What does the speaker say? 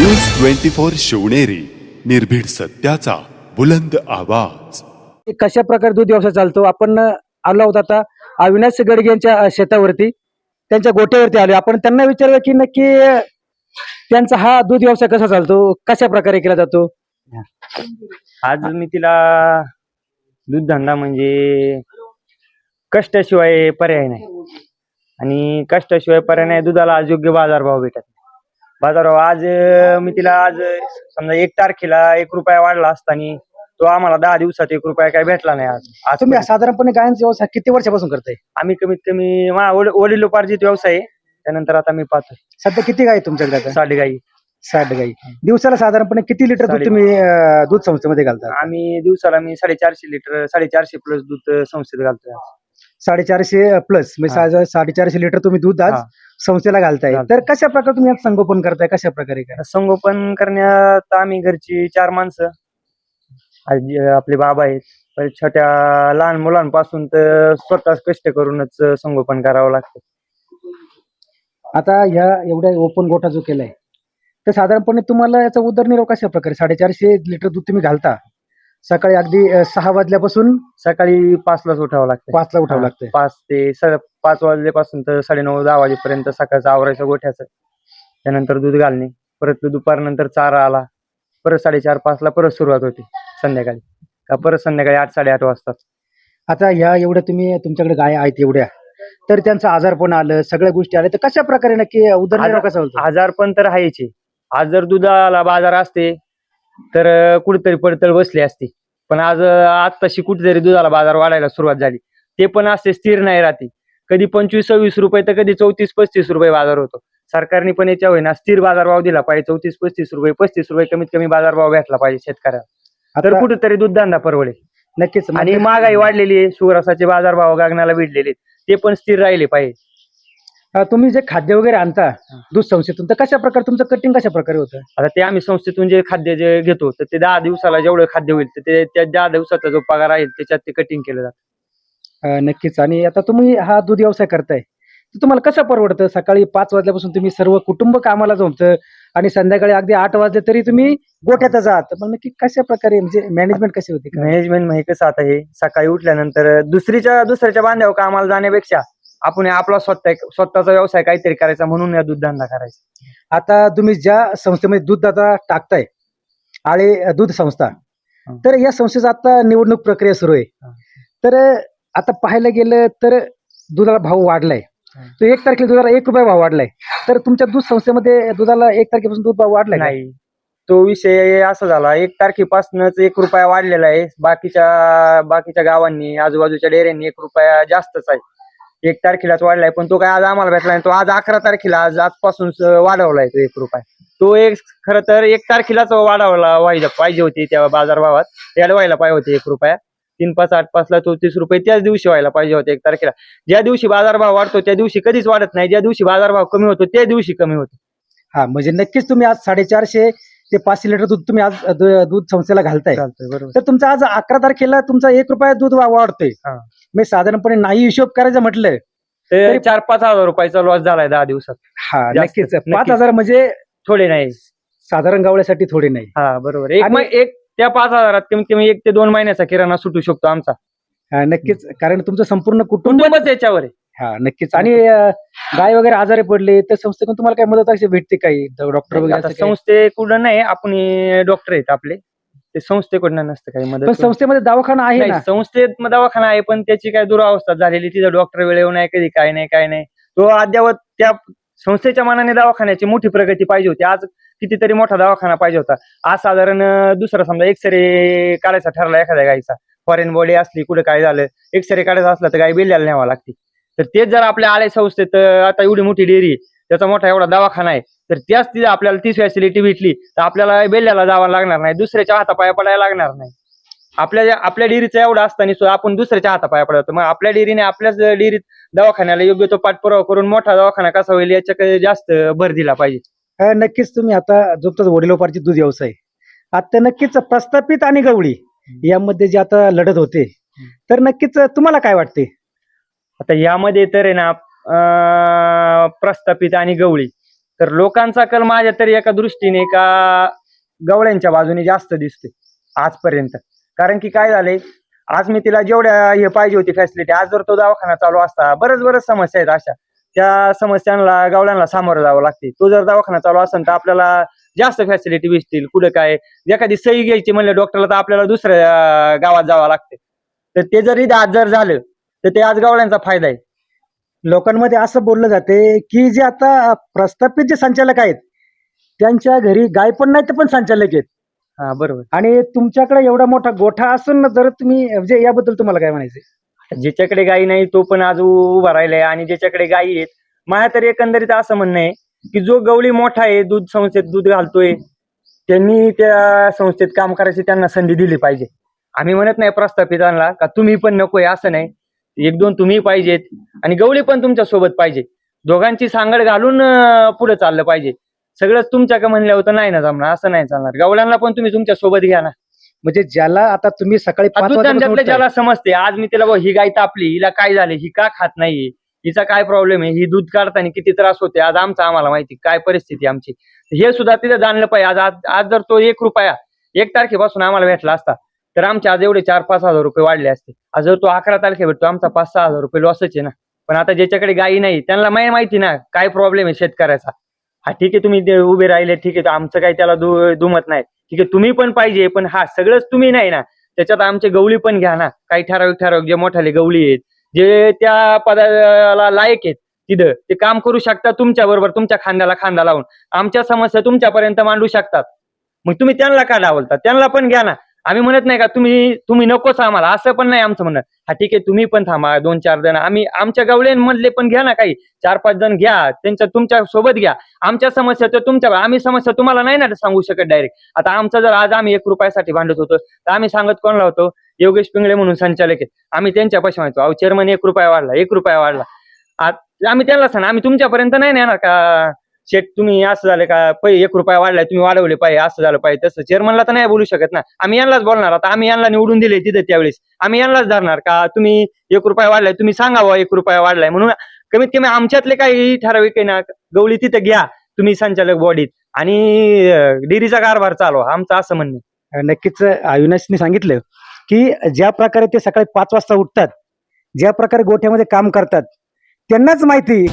News twenty four Shivneri निर्भीड सत्याचा बुलंद आवाज. कशा प्रकारे दूध व्यवसाय चालतो? आपण आलो आहोत आता अविनाश गडगे यांच्या शेतावरती. त्यांच्या गोट्यावरती आलो आपण त्यांना विचारूया की नक्की त्यांचा हा दूध व्यवसाय कसा चालतो? कशा प्रकारे केला जातो? आज मी तिला दूध धंदा म्हणजे कष्टाशिवाय पर्याय नाही. आणि कष्टाशिवाय पर्याय नाही दुधाला आज योग्य बाजारभाव भेटत नाही. बाजारभाव आज अं, मी तिला आज अं, समजा एक तारखेला एक रुपया वाढला असताना तो आम्हाला दहा दिवसात एक रुपया काय भेटला नाही आज. आज तुम्ही साधारणपणे गायांचा व्यवसाय किती वर्षापासून करताय? आम्ही कमीत कमी मा वड- वडिलोपार्जित व्यवसाय आहे. त्यानंतर आता मी पाहतो सध्या किती गाय तुमच्याकडे आता? साडी गाई. साठ गाई. दिवसाला साधारणपणे किती लिटर दूध साडे- तुम्ही अ, दूध संस्थेमध्ये घालता? आम्ही दिवसाला मी साडेचारशे लिटर साडेचारशे प्लस दूध अं, संस्थेत घालतोय साडेचारशे प्लस म्हणजे हा. साडे- साडेचारशे लिटर तुम्ही दूध आज हा. संस्थेला घालताय. तर कशा प्रकारे तुम्ही यात संगोपन करताय? कशा प्रकारे काय संगोपन करण्यात आम्ही घरची चार माणसं. आजी आपले बाबा आहेत. परत छोट्या लहान मुलांपासून तर स्वतः कष्ट करूनच संगोपन करावं लागतं. आता ह्या एवढ्या ओपन गोठा जो केलाय तर साधारणपणे तुम्हाला याचा उदरनिर्वाह कशा प्रकारे? साडेचारशे लिटर दूध तुम्ही घालता. सकाळी अगदी अ, सहा वाजल्यापासून सकाळी पाचलाच उठावं लागतं पाचला उठावं लागतंय. पाच ते स- पाच वाजल्यापासून तर साडेनऊ दहा वाजेपर्यंत सकाळचं आवरायचं गोठ्याचं. त्यानंतर दूध घालणे परत दुपारनंतर चारा आला. परत साडेचार पाचला परत सुरुवात होती संध्याकाळी. का परत संध्याकाळी आठ साडेआठ वाजतात. आता ह्या एवढ्या तुम्ही तुमच्याकडे गाय आहेत एवढ्या. तर त्यांचं आजारपण आलं सगळ्या गोष्टी आल्या. तर कशा प्रकारे नक्की आजार- कसा होतो? आजार पण तर आहेचे आज जर दुधाला बाजार असते तर कुठेतरी पडतळ बसली असती. पण आज आत्ताशी कुठेतरी दुधाला बाजार वाढायला सुरुवात झाली. ते पण असते स्थिर नाही राहते. कधी पंचवीस सव्वीस रुपये तर कधी चौतीस पस्तीस रुपये बाजार होतो. सरकारने पण याच्या होईना स्थिर बाजारभाव दिला पाहिजे. चौतीस पस्तीस रुपये पस्तीस रुपये कमीत कमी बाजारभाव भेटला पाहिजे शेतकऱ्याला. तर कुठेतरी दूध धंदा परवडेल. नक्कीच. आणि म्हणजे- महागाई वाढलेली आहे. सुग्रासाचे बाजारभाव गगनाला भिडलेले. ते पण स्थिर राहिले पाहिजे. तुम्ही जे खाद्य वगैरे आणता दूध संस्थेतून तर कशा प्रकारे तुमचं कटिंग कशा प्रकारे होतं? आता ते आम्ही संस्थेतून जे खाद्य जे घेतो तर ते दहा दिवसाला जेवढं खाद्य होईल तर ते त्या दहा दिवसाचा जो पगार आहे त्याच्यात ते कटिंग केलं जातं. नक्कीच. आणि आता तुम्ही हा दूध व्यवसाय करताय. तर तुम्हाला कसं परवडतं? सकाळी पाच वाजल्यापासून तुम्ही सर्व कुटुंब कामाला जमतं आणि संध्याकाळी अगदी आठ वाजले तरी तुम्ही गोठ्यात जात. मग नक्की कशा प्रकारे म्हणजे मॅनेजमेंट कशी होती? मॅनेजमेंट म्हणजे कसं आता हे? सकाळी उठल्यानंतर दुसरीच्या दुसऱ्याच्या बांध्यावर कामाला जाण्यापेक्षा आपण आपला स्वतः स्वतःचा व्यवसाय काहीतरी करायचा म्हणून या दूध धंदा करायचा. आता तुम्ही ज्या संस्थेमध्ये दूध आता टाकताय आळे दूध संस्था. तर या संस्थेचा आता निवडणूक प्रक्रिया सुरू आहे. तर आता पाहायला गेलं तर दुधाला भाव वाढलाय. तो एक तारखेला दुधाला एक रुपया भाव वाढलाय. तर तुमच्या दूध संस्थेमध्ये दुधाला एक तारखेपासून दूध भाव वाढलाय का? नाही. तो विषय असा झाला. एक तारखेपासूनच एक रुपया वाढलेला आहे. बाकीच्या बाकीच्या गावांनी आजूबाजूच्या डेऱ्यांनी एक रुपया जास्तच आहे. एक तारखेलाच वाढलाय. पण तो काय आज आम्हाला भेटला नाही. तो आज अकरा तारखेला आज आजपासून वाढवलाय तो एक रुपया. तो एक खर तर एक तारखेलाच वाढवला व्हायला पाहिजे होती त्या बाजारभावात. त्याला व्हायला पाहिजे होते एक रुपया. तीन पाच आठ पाचला तो तीस रुपये त्याच दिवशी व्हायला पाहिजे होते एक तारखेला. ज्या दिवशी बाजारभाव वाढतो त्या दिवशी कधीच वाढत नाही. ज्या दिवशी बाजारभाव कमी होतो त्या दिवशी कमी होतो. हा म्हणजे नक्कीच तुम्ही आज साडेचारशे ते पाचशे लिटर दूध तुम्ही आज दू- दूध संस्थेला घालताय. चालतंय बरोबर. तर तुमचा आज अकरा तारखेला तुमचा एक रुपया दूध वा- वाढतोय. हा. मी साधारणपणे नाही हिशोब करायचं म्हटलं. ते तरी- चार पाच हजार रुपयाचा लॉस झालाय दहा दिवसात. हा जास्त, नक्कीच. पाच नक्कीच. हजार म्हणजे थोडे नाही. साधारण गावण्यासाठी थोडे नाही. हा बरोबर. एक आणि- मै- एक त्या पाच हजारात कमीत कमी एक ते दोन महिन्याचा किराणा सुटू शकतो आमचा. हा, नक्कीच. कारण तुमचं संपूर्ण कुटुंब कुटुंबच याच्यावर आहे. हा नक्कीच. आणि अं, गाय वगैरे आजारी पडले तर संस्थेकडून तुम्हाला काय मदत अशी भेटते काही डॉक्टर वगैरे आता असं काही? संस्थेकडून नाही आपण डॉक्टर आहेत आपले. ते संस्थेकडून नसतं काही मदत संस्थेमध्ये दवाखाना आहे नाही, ना? संस्थेत दवाखाना आहे पण त्याची काय दुरावस्था झालेली तिथं डॉक्टर वेळेवर नाही कधी काय नाही काय नाही. तो अद्यावत त्या संस्थेच्या मानाने दवाखान्याची मोठी प्रगती पाहिजे होती. आज कितीतरी मोठा दवाखाना पाहिजे होता. आज साधारण दुसरा समजा एक्सरे काढायचा ठरला एखाद्या गायीचा फॉरेन बॉडी असली कुठे काय झालं एक्सरे काढायचा असला तर गाय बिल्ल्याला न्यावा लागते. तर तेच जर आपल्या आले संस्थेत आता एवढी मोठी डेअरी त्याचा मोठा एवढा दवाखाना आहे तर त्याच तिथे आपल्याला तीच फॅसिलिटी भेटली तर आपल्याला बेल्ल्याला जावं लागणार नाही दुसऱ्याच्या हातापाया पडायला लागणार नाही. आपल्या आपल्या डेअरीचं एवढं असताना सुद्धा आपण दुसऱ्याच्या हातापाया पडतो मग आपल्या डेअरीने आपल्याच डेअरीत दवाखान्याला योग्य तो पाठपुरावा करून मोठा दवाखाना कसा होईल याच्याकडे जास्त भर दिला पाहिजे. नक्कीच तुम्ही आता जोपतात वडिलोपार्जित दूध व्यवसाय. आता नक्कीच प्रस्थापित आणि गवळी यामध्ये जे आता लढत होते तर नक्कीच तुम्हाला काय वाटते? आता यामध्ये तर आहे ना प्रस्थापित आणि गवळी. तर लोकांचा कल माझ्या तरी एका दृष्टीने का गवळ्यांच्या बाजूने जास्त दिसते आजपर्यंत. कारण की काय झालंय? आज मी तिला जेवढ्या हे पाहिजे होती फॅसिलिटी आज जर तो दवाखाना चालू असता बरंच बरंच समस्या आहेत अशा. त्या समस्यांना गावड्यांना सामोरं जावं लागते. तो जर दवाखाना चालू असेल तर आपल्याला जास्त फॅसिलिटी भेटतील कुठं काय. एखादी सही घ्यायची म्हणलं डॉक्टरला तर आपल्याला दुसऱ्या गावात जावं लागते. तर ते जरी आज जर झालं तर ते आज गावड्यांचा फायदा आहे. लोकांमध्ये असं बोललं जाते की जे आता प्रस्थापित जे संचालक आहेत त्यांच्या घरी गाय पण नाही ते पण संचालक आहेत. हा बरोबर. आणि तुमच्याकडे एवढा मोठा गोठा असून जर तुम्ही म्हणजे याबद्दल तुम्हाला काय म्हणायचं ज्याच्याकडे गायी नाही तो पण आज उ- उभा राहिलाय आणि ज्याच्याकडे गायी आहेत माझ्या तर एकंदरीत असं म्हणणं आहे की जो गवळी मोठा आहे दूध संस्थेत दूध घालतोय त्यांनी त्या संस्थेत काम करायची त्यांना संधी दिली पाहिजे. आम्ही म्हणत नाही प्रस्थापितांना का तुम्ही पण नकोय असं नाही. एक दोन तुम्ही पाहिजेत आणि गवळी पण तुमच्यासोबत पाहिजे. दोघांची सांगड घालून पुढे चाललं पाहिजे. सगळंच तुमच्या का म्हणलं होतं नाही ना जमणार असं नाही चालणार. गवळ्यांना पण तुम्ही तुमच्यासोबत घ्या ना. म्हणजे ज्याला आता तुम्ही सकाळी पाच दूध वाजल्यापासून धंद्यातलं उठताय. ज्याला समजते आज मी तिला ही गाय तापली हिला काय झाले ही का खात नाही हिचा काय प्रॉब्लेम आहे ही दूध काढताना किती त्रास होते आज आमचा आम्हाला माहिती काय परिस्थिती आमची. हे सुद्धा तिथं जाणलं पाहिजे आज आज आज जर तो एक रुपया एक तारखेपासून आम्हाला भेटला असता तर आमचे आज एवढे चार पाच हजार रुपये वाढले असते. आज जर तो अकरा तारखे भेटतो आमचा पाच सहा हजार रुपये लॉसच आहे ना. पण आता ज्याच्याकडे गायी नाही त्यांना माही माहिती ना काय प्रॉब्लेम आहे शेतकऱ्याचा. ठीक आहे तुम्ही ते उभे राहिले ठीक आहे आमचं काही त्याला दुमत नाही. ठीक आहे तुम्ही पण पाहिजे पण हा सगळंच तुम्ही नाही ना. त्याच्यात आमचे गवळी पण घ्या ना. काही ठराविक ठराविक जे मोठाले गवळी आहेत जे त्या पदाला लायक आहेत तिथं ते काम करू शकतात तुमच्या बरोबर तुमच्या खांद्याला खांदा लावून. आमच्या समस्या तुमच्यापर्यंत मांडू शकतात. मग तुम्ही त्यांना का डावलता? त्यांना पण घ्या ना. आम्ही म्हणत नाही का तुम्ही तुम्ही नकोच आम्हाला असं पण नाही आमचं म्हणणं. हा ठीक आहे तुम्ही पण थांबा दोन चार जण. आम्ही आमच्या गवळ्यांमधले पण घ्या ना काही. चार पाच जण घ्या त्यांच्या तुमच्यासोबत घ्या. आमच्या समस्या तर तुमच्या आम्ही समस्या तुम्हाला नाही ना सांगू शकत डायरेक्ट आता आमचं जर आज आम्ही एक रुपयासाठी भांडत होतो तर आम्ही सांगत कोणाला होतो? योगेश पिंगळे म्हणून संचालक आहेत आम्ही त्यांच्या पैसे माहिती अहो चेअरमन एक रुपया वाढला एक रुपया वाढला. आम्ही त्यांना सांग आम्ही तुमच्यापर्यंत नाही नेणार का? शेट तुम्ही असं झालं का पै एक रुपया वाढलाय तुम्ही वाढवले पाहिजे असं झालं पाहिजे तसं. चेअरमनला तर नाही बोलू शकत ना. आम्ही यांनाच बोलणार. आता आम्ही यांना निवडून दिले तिथे त्यावेळेस. आम्ही यांनाच धरणार का तुम्ही एक रुपया वाढलाय तुम्ही सांगावा एक रुपया वाढलाय. म्हणून कमीत कमी आमच्यातले काही ठराविक आहे ना गवळी तिथे घ्या तुम्ही संचालक बॉडीत आणि डेअरीचा कारभार चालवा आमचं असं म्हणणं नक्कीच अविनाशने सांगितलं की ज्या प्रकारे ते सकाळी पाच वाजता उठतात ज्या प्रकारे गोठ्यामध्ये काम करतात त्यांनाच माहिती